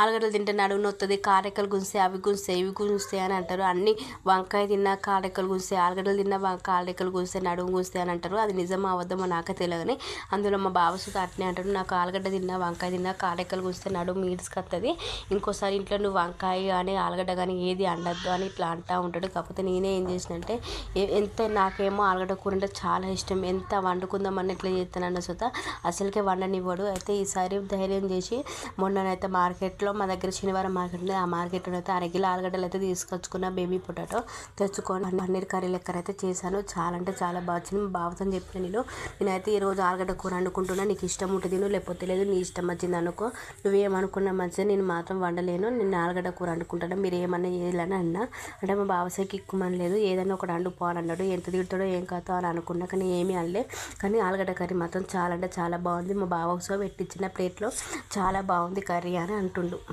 ఆలుగడ్డలు తింటే నొత్తది కారెక్కలు గుంసే అవి గుంసే ఇవి గుంజుతాయి అని అంటారు. అన్ని వంకాయ తిన్నా కారెక్కలు గుంసే ఆలుగడ్డలు తిన్నా కారెక్కలు గుంసే నడుము గుంజుతాయి అని అంటారు. అది నిజమా అబద్ధమో నాకే తెలియదు అందులో మా బావ అట్నే అంటాడు. నాకు ఆలుగడ్డ తిన్నా వంకాయ తిన్నా కారెక్కలు గుంస్తే నడుము ఈడ్చుకొస్తుంది ఇంకోసారి ఇంట్లో నువ్వు వంకాయ కానీ ఆలుగడ్డ కానీ ఏది అండద్దు అని ఇట్లా అంటూ ఉంటాడు. కాకపోతే నేనే ఏం చేసినంటే ఎంత నాకేమో ఆలుగడ్డ కూర అంటే చాలా ఇష్టం. ఎంత వండుకుందామని ఇట్లా చేస్తానన్న సుత అసలుకే వండనివ్వడు. అయితే ఈసారి ధైర్యం చేసి మొన్ననైతే మార్కెట్లో మా దగ్గర శనివారం మార్కెట్ ఉంది ఆ మార్కెట్లో అయితే అరకిలో ఆలుగడ్డలు అయితే తీసుకొచ్చుకున్న బేబీ పొటాటో తెచ్చుకొని పన్నీర్ కర్రీ లెక్కన అయితే చేశాను. చాలా అంటే చాలా బాగా వచ్చింది. మా బావతో చెప్పిన నేను నేనైతే ఈరోజు ఆలుగడ్డ కూర వండుకుంటున్నా. నీకు ఇష్టం ఉంటుంది లేకపోతే లేదు నీ ఇష్టం వచ్చింది అనుకో. నువ్వేమనుకున్నా మంచిది నేను మాత్రం వండలేను. నేను ఆలుగడ్డ కూర వండుకుంటాను. మీరు ఏమన్నా చేయాలని అన్నా. అంటే మా బావసాయికి ఎక్కుమని లేదు ఏదైనా ఒకటి వండుకో అన్నాడు. ఎంత తిడతాడో ఏం కాదో అని అనుకున్నా కానీ ఏమీ అనలే. కానీ ఆలుగడ్డ కర్రీ మాత్రం చాలా అంటే చాలా బాగుంది. మా బావ సో పెట్టించిన ప్లేట్లో చాలా బాగుంది కర్రీ అని అంటుండు